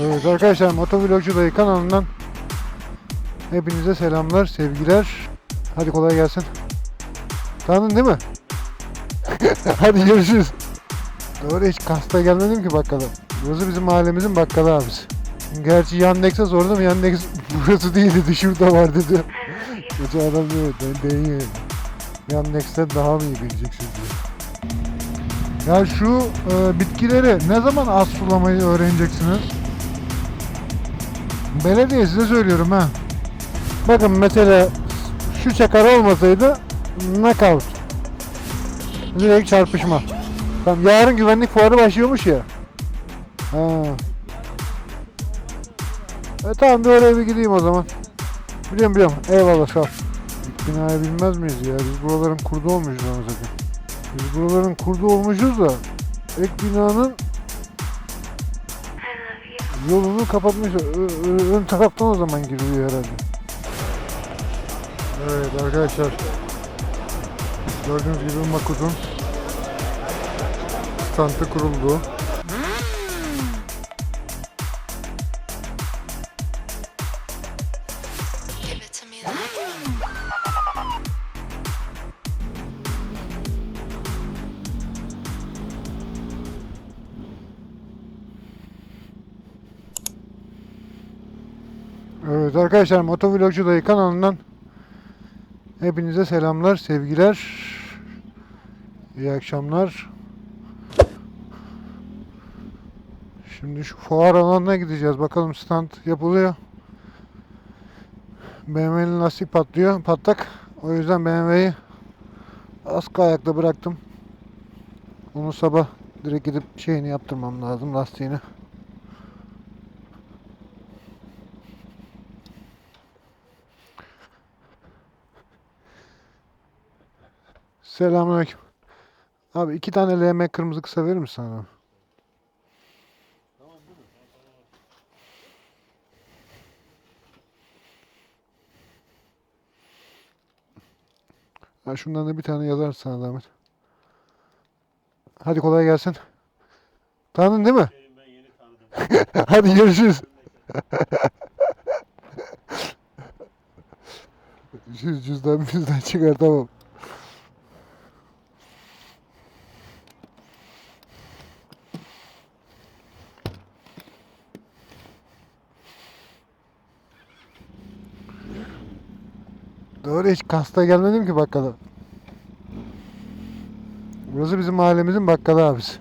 Evet arkadaşlar Motovlogcu Dayı kanalından hepinize selamlar, sevgiler. Hadi kolay gelsin. Tanıdın değil mi? Hadi görüşürüz. Doğru hiç kasta gelmedim ki bakkala. Burası bizim mahallemizin bakkalı abisi. Gerçi Yandex'e sordum. Yandex burası değil dedi. Şurada var dedi. Geçen adam diyor ben değil. Yandex'ten daha mı iyi bileceksin diyor. Ya şu e, bitkileri ne zaman az sulamayı öğreneceksiniz? Belediye size söylüyorum ha. Bakın mesela şu çakar olmasaydı knockout. Direkt çarpışma. Tamam yarın güvenlik fuarı başlıyormuş ya. Ha. E tamam bir oraya bir gideyim o zaman. Biliyorum biliyorum. Eyvallah sağ ol. İlk bilmez miyiz ya? Biz buraların kurdu olmuşuz ama zaten. Biz buraların kurdu olmuşuz da ek binanın yolunu kapatmış. Ön taraftan o zaman giriliyor herhalde. Evet arkadaşlar. Gördüğünüz gibi Makut'un standı kuruldu. Evet arkadaşlar Motovlogcu Dayı kanalından hepinize selamlar, sevgiler. İyi akşamlar. Şimdi şu fuar alanına gideceğiz. Bakalım stand yapılıyor. BMW'nin lastik patlıyor, patlak. O yüzden BMW'yi askı ayakta bıraktım. Onu sabah direkt gidip şeyini yaptırmam lazım lastiğini. Selamünaleyküm. Abi iki tane LM kırmızı kısa verir misin sana? Ha şundan da bir tane yazar sana zahmet. Hadi kolay gelsin. Tanıdın değil mi? Hadi görüşürüz. Şu cüzdan bizden çıkar tamam. Doğru hiç kasta gelmedim ki bakkala. Burası bizim mahallemizin bakkalı abisi.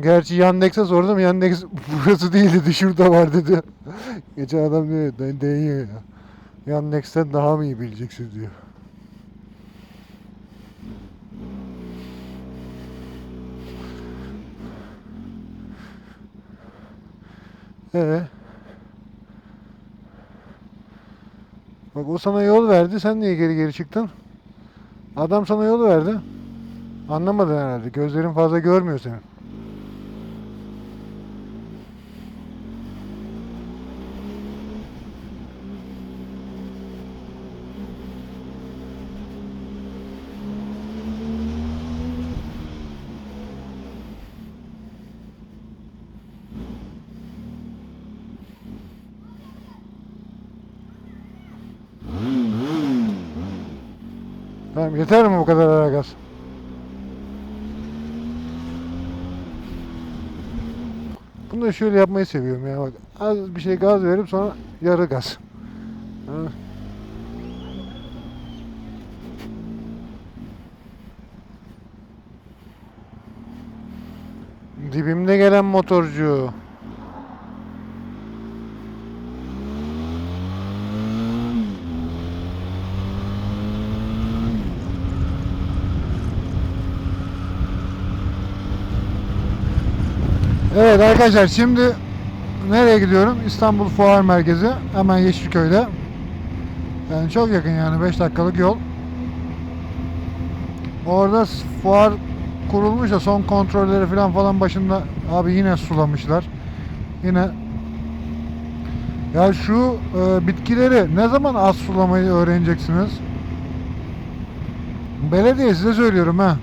Gerçi Yandex'e sordum. Yandex burası değil dedi. Şurada var dedi. Geçen adam diyor değil ya. Yandex'ten daha mı iyi bileceksin diyor. Ee. Bak o sana yol verdi. Sen niye geri geri çıktın? Adam sana yol verdi. Anlamadın herhalde. Gözlerin fazla görmüyor senin. Tamam yeter mi bu kadar ara gaz? Bunu da şöyle yapmayı seviyorum ya bak. Az bir şey gaz verip sonra yarı gaz. Ha. Dibimde gelen motorcu. Evet arkadaşlar şimdi nereye gidiyorum? İstanbul Fuar Merkezi. Hemen Yeşilköy'de. Yani çok yakın yani 5 dakikalık yol. Orada fuar kurulmuş da son kontrolleri falan falan başında abi yine sulamışlar. Yine ya şu e, bitkileri ne zaman az sulamayı öğreneceksiniz? Belediye size söylüyorum ha.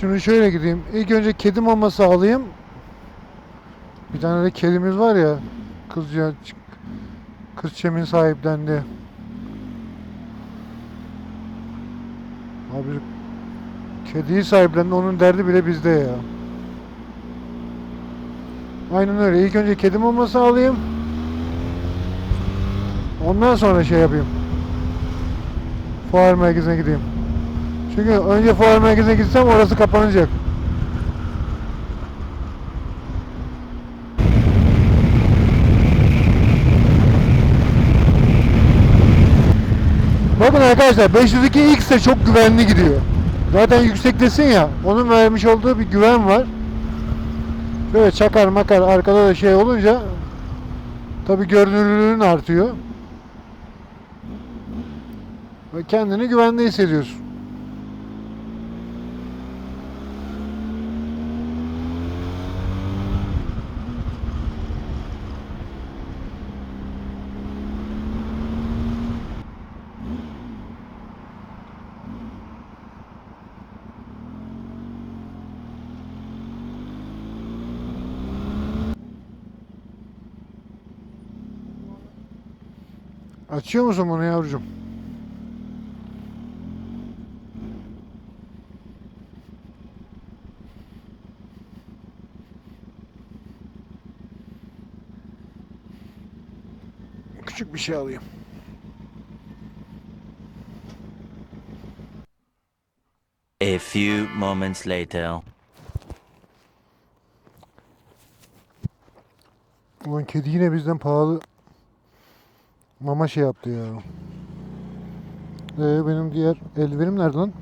Şimdi şöyle gideyim. İlk önce kedi maması alayım. Bir tane de kedimiz var ya. Kız ya kız çemin sahiplendi. Abi kediyi sahiplendi onun derdi bile bizde ya. Aynen öyle. İlk önce kedi maması alayım. Ondan sonra şey yapayım. Fuar merkezine gideyim. Çünkü önce fuar merkezine gitsem orası kapanacak. Bakın arkadaşlar 502 X de çok güvenli gidiyor. Zaten yüksektesin ya. Onun vermiş olduğu bir güven var. Böyle çakar makar arkada da şey olunca tabi görünürlüğün artıyor. Ve kendini güvende hissediyorsun. Açıyor musun bunu yavrucuğum? Küçük bir şey alayım. A few moments later. Ulan kedi yine bizden pahalı mama şey yaptı ya. Ee, benim diğer eldivenim nerede lan?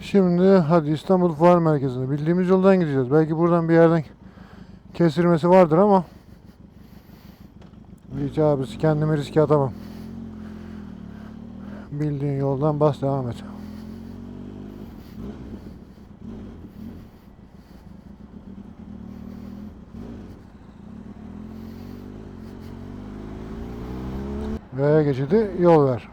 Şimdi hadi İstanbul Fuar Merkezi'ne. Bildiğimiz yoldan gideceğiz. Belki buradan bir yerden kestirmesi vardır ama hiç abisi kendimi riske atamam. Bildiğin yoldan bas devam et. Yaya geçidi yol ver.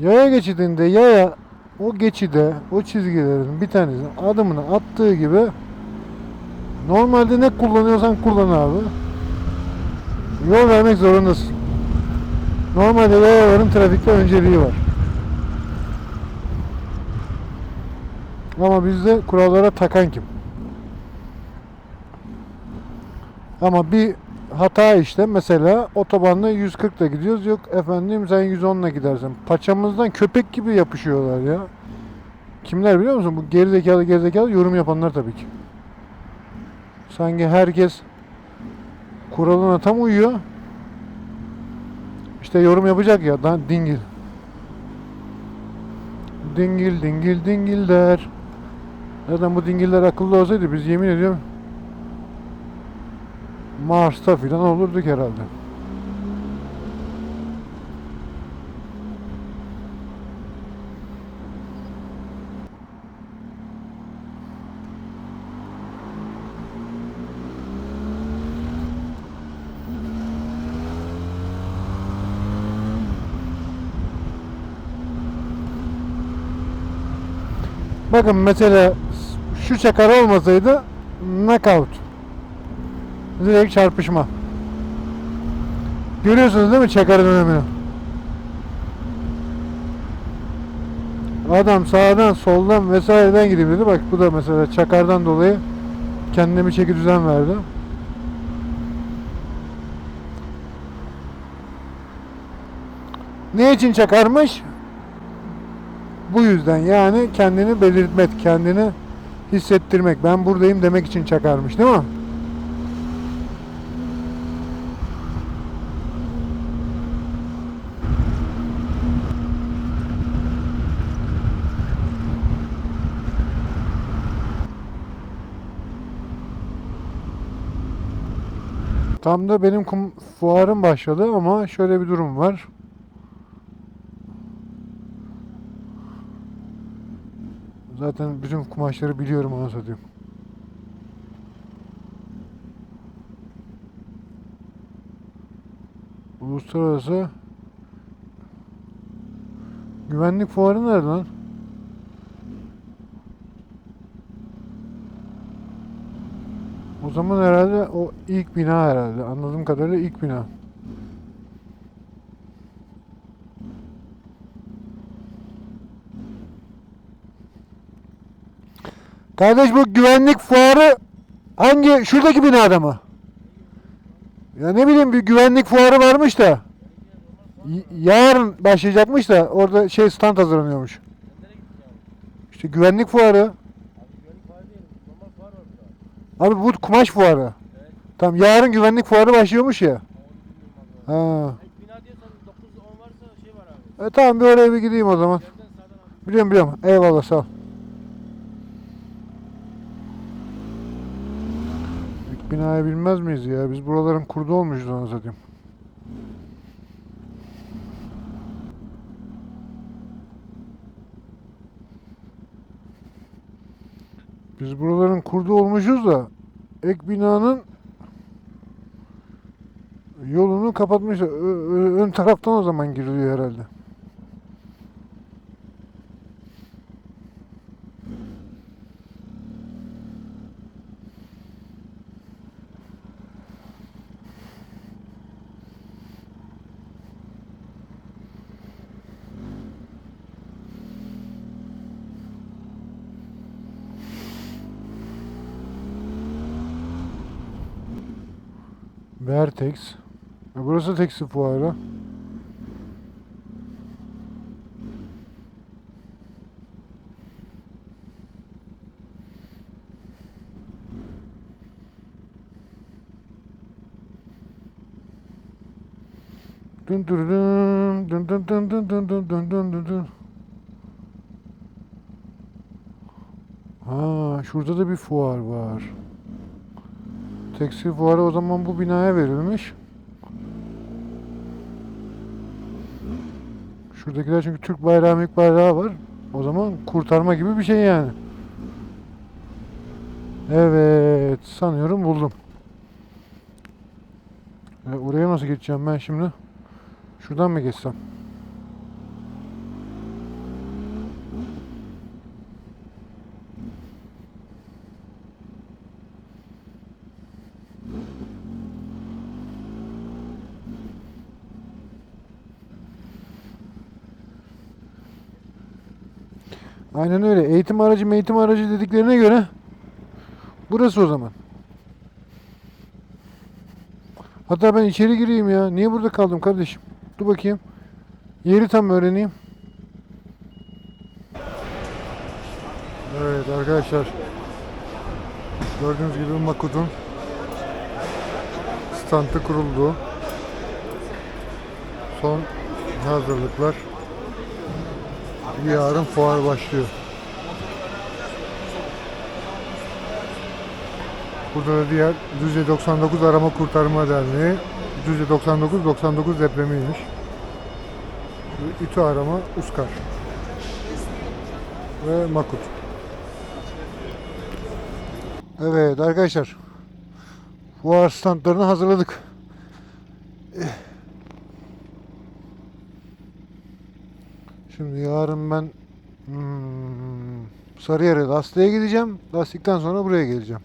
Yaya geçidinde yaya o geçide o çizgilerin bir tanesinin adımını attığı gibi normalde ne kullanıyorsan kullan abi. Yol vermek zorundasın. Normalde yayaların trafikte önceliği var. Ama bizde kurallara takan kim? Ama bir hata işte mesela otobanda 140 ile gidiyoruz yok efendim sen 110 ile gidersin. Paçamızdan köpek gibi yapışıyorlar ya. Kimler biliyor musun? Bu gerizekalı gerizekalı yorum yapanlar tabii ki. Sanki herkes kuralına tam uyuyor. İşte yorum yapacak ya dan dingil. Dingil dingil dingil der. Zaten bu dingiller akıllı olsaydı biz yemin ediyorum Mars'ta filan olurduk herhalde. Bakın mesela şu çakar olmasaydı knockout. Direkt çarpışma. Görüyorsunuz değil mi çakarın önemini? Adam sağdan soldan vesaireden gideyim dedi. Bak bu da mesela çakardan dolayı kendine bir çeki düzen verdi. Ne için çakarmış? Bu yüzden yani kendini belirtmek, kendini hissettirmek. Ben buradayım demek için çakarmış değil mi? Tam da benim kum fuarım başladı ama şöyle bir durum var. Zaten bütün kumaşları biliyorum ona satayım. Uluslararası Güvenlik fuarı nerede lan? O zaman herhalde o ilk bina herhalde. Anladığım kadarıyla ilk bina. Kardeş bu güvenlik fuarı hangi şuradaki binada mı? Ya ne bileyim bir güvenlik fuarı varmış da. Yarın başlayacakmış da orada şey stand hazırlanıyormuş. İşte güvenlik fuarı. Abi bu kumaş fuarı. Tamam yarın güvenlik fuarı başlıyormuş ya. Ha. Bina diyorsan 9-10 varsa var abi. E, tamam bir oraya bir gideyim o zaman. Biliyorum biliyorum. Eyvallah sağ ol. İlk binayı bilmez miyiz ya? Biz buraların kurdu olmuşuz onu satayım. Biz buraların kurdu olmuşuz da ek binanın yolunu kapatmışlar. Ö- ön taraftan o zaman giriliyor herhalde. Vertex. E, Burası tekstil fuarı. Dün dün dün dün dün dün dün dün dün dün dün dün. Ha, şurada da bir fuar var. Tekstil fuarı o zaman bu binaya verilmiş. Şuradakiler çünkü Türk bayrağı, Türk bayrağı var. O zaman kurtarma gibi bir şey yani. Evet, sanıyorum buldum. E, oraya nasıl geçeceğim ben şimdi? Şuradan mı geçsem? Aynen öyle. Eğitim aracı, eğitim aracı dediklerine göre burası o zaman. Hatta ben içeri gireyim ya. Niye burada kaldım kardeşim? Dur bakayım. Yeri tam öğreneyim. Evet arkadaşlar. Gördüğünüz gibi Makut'un standı kuruldu. Son hazırlıklar. Yarın fuar başlıyor. Burada da diğer Düzce 99 Arama Kurtarma Derneği. Düzce 99 99 depremiymiş. İTÜ Arama Uskar. Ve Makut. Evet arkadaşlar. Fuar standlarını hazırladık. Şimdi yarın ben hmm, Sarıyer'e lastiğe gideceğim. Lastikten sonra buraya geleceğim.